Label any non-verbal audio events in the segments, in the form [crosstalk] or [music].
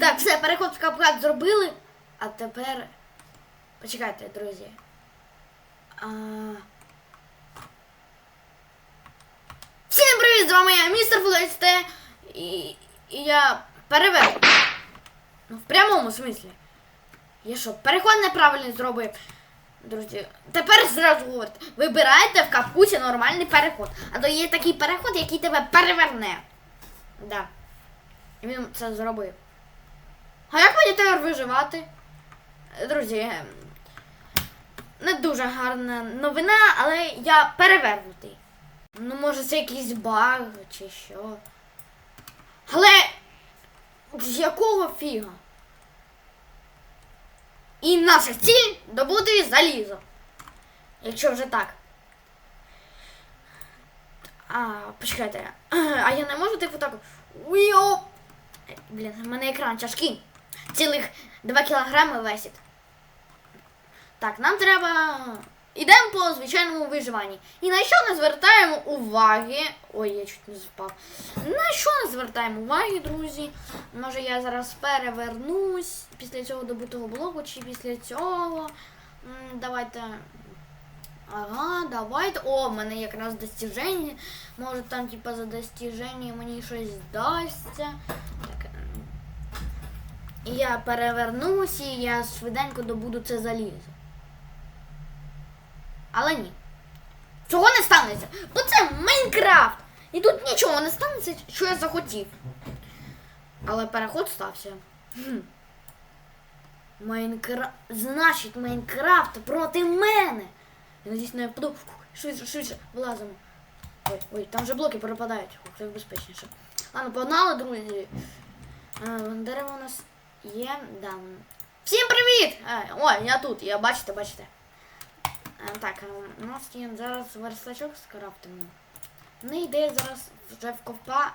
Так, все, переход в капкат зробили. А тепер. Почекайте, друзі. А... Всім привіт! З вами я, містер ФЛСТ. І, і я переверну. Ну, в прямому смислі. Я що, переход неправильно зробив. Друзі, тепер зразу говорите, вибирайте в капкуті нормальний переход. А то є такий переход, який тебе переверне. Да. І він це зробив. А як мені тепер виживати? Друзі, не дуже гарна новина, але я перевернутий. Ну, може, це якийсь баг чи що. Але з якого фіга? І наша ціль добути залізо. Якщо вже так. А, почекайте. А я не можу типу так. Уйо! Е, Блін, в мене екран тяжкий. Цілих 2 кілограми весить. Так, нам треба. Ідемо по звичайному виживанні. І на що не звертаємо уваги. Ой, я чуть не впав. На що не звертаємо уваги, друзі? Може я зараз перевернусь після цього добутого блоку, чи після цього. Давайте. Ага, давайте. О, в мене якраз достіження. Може там, типа, за достіження мені щось здасться. І я перевернусь і я швиденько добуду це залізо. Але ні. Цього не станеться. Бо це Майнкрафт. І тут нічого не станеться, що я захотів. Але переход стався. Майнкрафт. Значить, Майнкрафт проти мене. Я надіюсь, не впаду. Швидше, швидше, вилазимо. Ой, ой, там вже блоки пропадають. Фух, так безпечніше. Ладно, погнали, друзі. А, дерево у нас є. Да. Всім привіт! А, ой, я тут, я бачите, бачите. Так, у нас є зараз верстачок скрафтимо. Не йде зараз вже вкопа,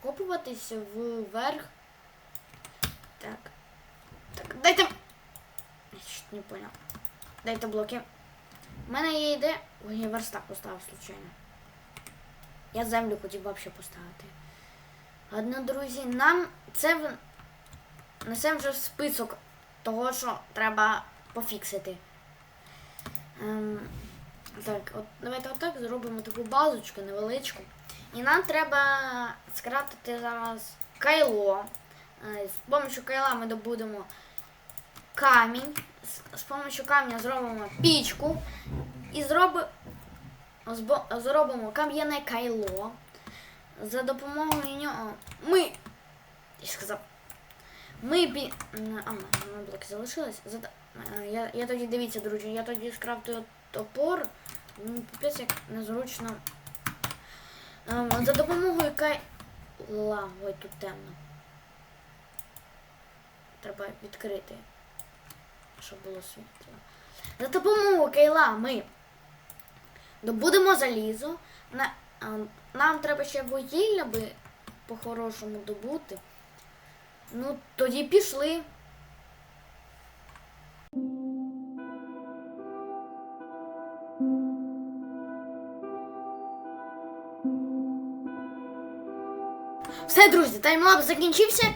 вкопуватися вверх. Так. Так, дайте. Я чуть не понял. Дайте блоки. У мене є ідея. Ой, я верстак поставив случайно. Я землю хотів взагалі поставити. Ладно, друзі, нам це. Несемо вже список того, що треба пофіксити. Ем, так, от давайте отак зробимо таку базочку невеличку. І нам треба скрафтити зараз кайло. Е, З допомогою кайла ми добудемо камінь. З допомогою камня зробимо пічку. І зроби, збо- зробимо кам'яне кайло. За допомогою нього ми. Я сказав. Ми бі... А, мене блоки залишились. За... е, Я, я тоді дивіться, друзі, я тоді скрафтую топор. Ну, Піпець як незручно. За допомогою кайла. Ой, тут темно. Треба відкрити. Щоб було світло. За допомогою кайла ми добудемо залізо. На, нам треба ще вугілля би по-хорошому добути. Ну, тоді пішли. Все, друзі, таймлапс закінчився.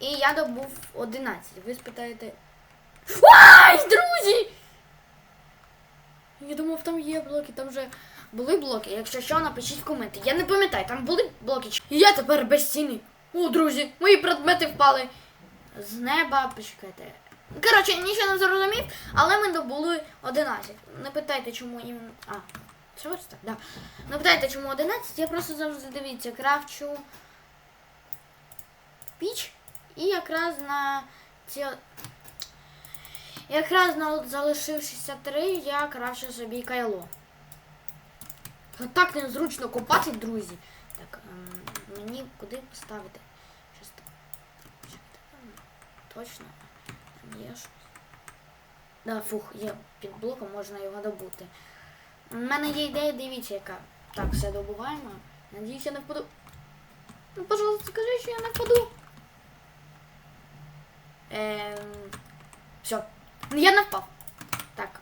І я добув 11. Ви спитаєте. Ай, друзі! Я думав, там є блоки, там вже були блоки. Якщо що, напишіть в коменти. Я не пам'ятаю, там були блоки. І я тепер без ціни. О, друзі, мої предмети впали з неба. Почекайте. Коротше, нічого не зрозумів, але ми добули 11. Не питайте, чому іменно. А, це ось так, да. Не питайте, чому 11, я просто завжди дивіться, крафчу піч і якраз на ці. Якраз на залишившися три я краще собі кайло. Так незручно копати, друзі. Так, ем, мені куди поставити? Щось так. Чекайте, ем, Точно. Там. Да, фух, є під блоком, можна його добути. У мене є ідея, дивіться, яка. Так, все добуваємо. Надіюсь, я не впаду. Ну, пожалуйста, скажи, що я не впаду. Ем, все. Я не впав. Так,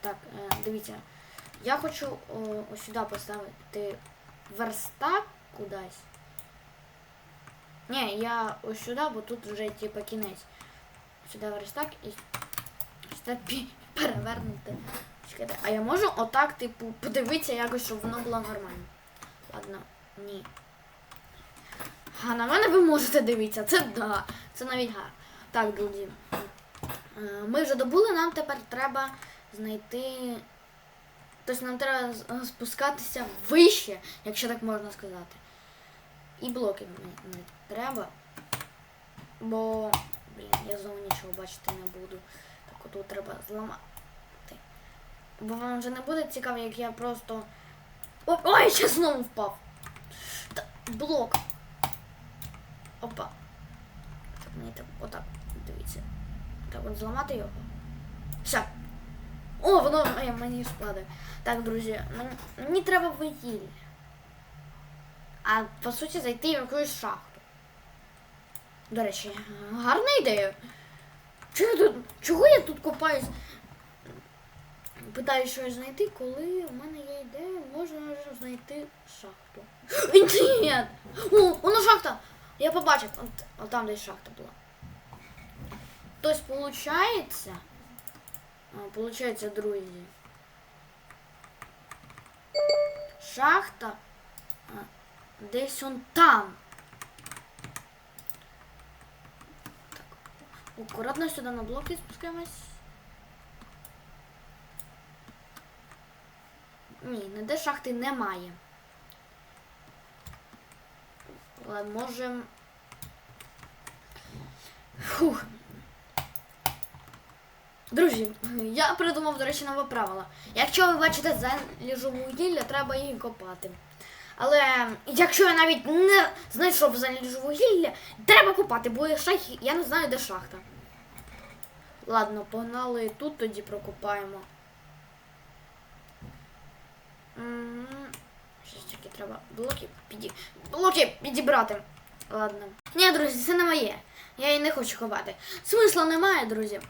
так, е, дивіться. Я хочу ось сюди поставити верстак кудись. Ні, я ось сюди, бо тут вже типа кінець. Сюди ось так і сюди перевернути. А я можу отак, типу, подивитися якось, щоб воно було нормально. Ладно, ні. А на мене ви можете дивитися, це да. Це навіть гарно. Так, друзі. Е, Ми вже добули, нам тепер треба знайти. Тобто нам треба спускатися вище, якщо так можна сказати. І блоки мені не треба. Бо, блін, я знову нічого бачити не буду. Так отут треба зламати. Бо вам вже не буде цікаво, як я просто. О, ой, ще знову впав. Та, блок. Опа. Так, мені так, отак, дивіться. Так, от зламати його. Все. О, воно ой, мені спадає. Так, друзі, мені, мені треба вугілля. А по суті зайти в якусь шахту. До речі, гарна ідея. Чого я тут, чого я тут копаюсь? Питаю щось знайти, коли в мене є ідея, можна знайти шахту. [gasps] Ні! О, воно шахта! Я побачив, от, от там десь шахта була. Тобто, получається, получається, друзі. Шахта десь он там. Так. Акуратно сюди на блоки спускаємось. Ні, ніде шахти немає. Але можем. Фух. Друзі, я придумав, до речі, нове правило. Якщо ви бачите заліжу вугілля, треба її копати. Але якщо я навіть не знайшов заліжу вугілля, треба копати, бо є шах... я не знаю, де шахта. Ладно, погнали тут тоді прокопаємо. Щось таки треба блоки піді... Блоки підібрати. Ладно. Ні, друзі, це не моє. Я її не хочу ховати. Смисла немає, друзі.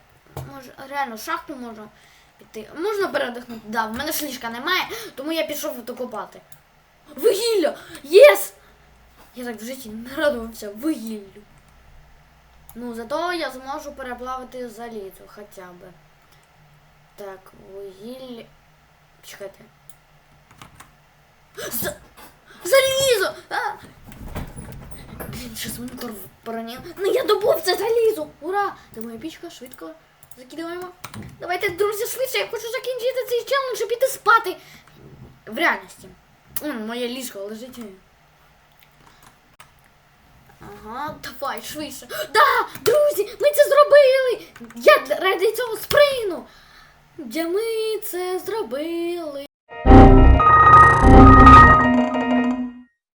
Може, реально, шахту можу піти. Можна передихнути? Да, в мене ж ліжка немає, тому я пішов докопати. Вугілля! Єс! Я так в житті не радувався вугіллю. Ну, зато я зможу переплавити залізо хоча б. Так, вугілля. Чекайте. За... Залізо! А! Блін, щось мене кор поранило. Ну я добув це залізо! Ура! Це моя пічка, швидко закидаємо. Давайте, друзі, швидше, я хочу закінчити цей челендж і піти спати. В реальності. М, моє ліжко лежить. Ага, давай, швидше. Да, друзі, ми це зробили! Я ради цього спригну. Де ми це зробили?